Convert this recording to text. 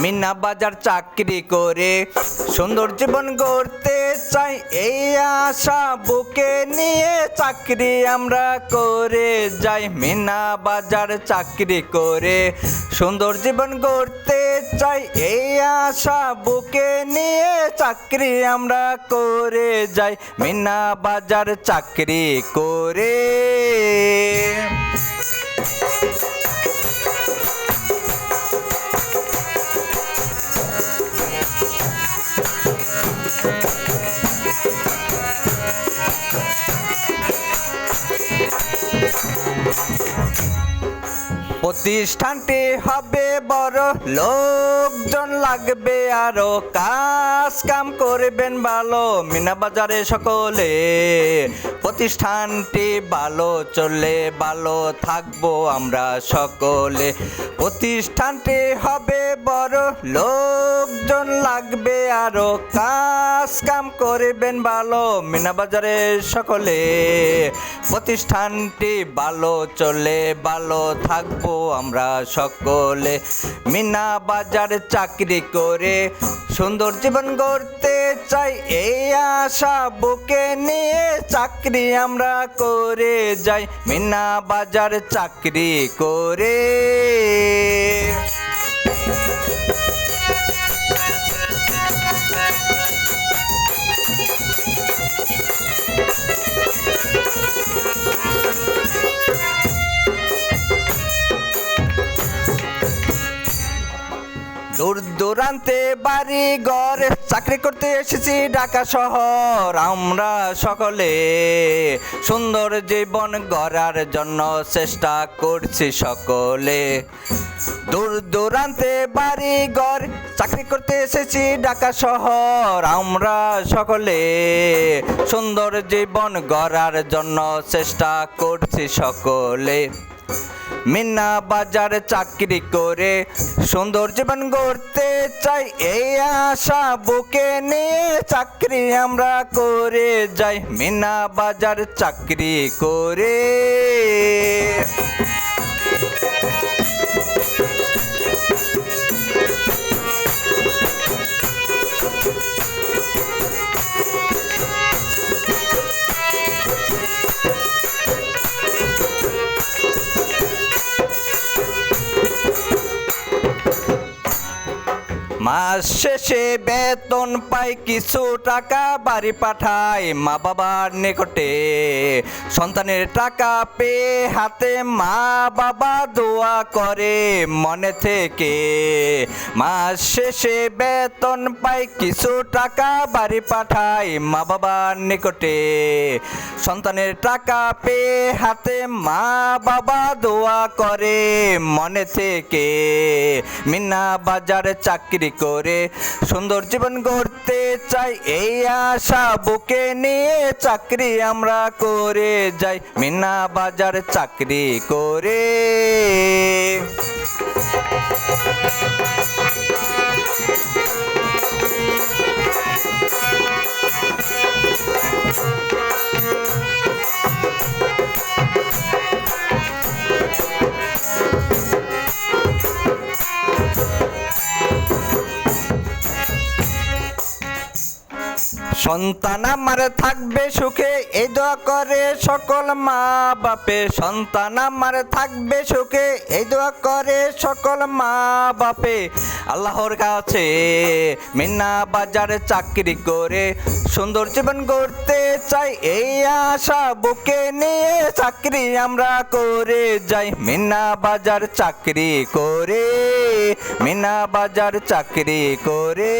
মিনা বাজার চাকরি করে, সুন্দর জীবন গড়তে চাই, এই আশা বুকে নিয়ে চাকরি আমরা করে যাই। মিনা বাজার চাকরি করে, সুন্দর জীবন গড়তে চাই, এই আশা বুকে নিয়ে চাকরি আমরা করে যাই। মিনা বাজার চাকরি করে প্রতিষ্ঠানটি হবে বড় লোকজন লাগবে আরও, কাজ কাম করবেন ভালো। মিনা বাজারে সকলে, প্রতিষ্ঠানটি ভালো চলে ভালো থাকব আমরা সকলে। প্রতিষ্ঠানটি হবে বড়, লোকজন লাগবে আরও, কাজ কাম করবেন ভালো। মিনা বাজারে সকলে, প্রতিষ্ঠানটি ভালো চলে ভালো থাকব আমরা সকলে। মিনা বাজারে চাকরি করে। সুন্দর জীবন গড়তে চাই এই আশা বুকে নিয়ে চাকরি আমরা করে যাই। মিনা বাজার চাকরি করে। দূর দূরান্তে বাড়ি ঘর, চাকরি করতে এসেছি ঢাকা শহর। আমরা সকলে সুন্দর জীবন গড়ার জন্য চেষ্টা করছি সকলে। দূর দূরান্তে বাড়ি ঘর, চাকরি করতে এসেছি ঢাকা শহর। আমরা সকলে সুন্দর জীবন গড়ার জন্য চেষ্টা করছি সকলে। মিনা বাজার চাকরি করে, সুন্দর জীবন গড়তে চাই, এই আশা বুকে নিয়ে চাকরি আমরা করে যাই। মিনা বাজার চাকরি করে। মাস শেষে বেতন পাই, কিছু টাকা বাড়ি পাঠাই মা বাবার নিকটে। সন্তানের টাকা পেয়ে হাতে মা বাবা দোয়া করে মনে থেকে। মাস শেষে বেতন পাই, কিছু টাকা বাড়ি পাঠাই মা বাবার নিকটে। সন্তানের টাকা পেয়ে হাতে মা বাবা দোয়া করে মনে থেকে। মিনা বাজারে চাকরি করে সুন্দর জীবন গড়তে চাই। এই আশা বুকে নিয়ে চাকরি আমরা করে যাই। মিনা বাজার চাকরি করে। সন্তান আমার থাকবে সুখে এই দোয়া করে সকল মা বাপে সন্তান আমার থাকবে সুখে এই দোয়া করে সকল মা বাপে আল্লাহর কাছে মিনা বাজারে চাকরি করে, সুন্দর জীবন গড়তে চাই, এই আশা বুকে নিয়ে চাকরি আমরা করে যাই। মিনা বাজার চাকরি করে, মিনা বাজার চাকরি করে।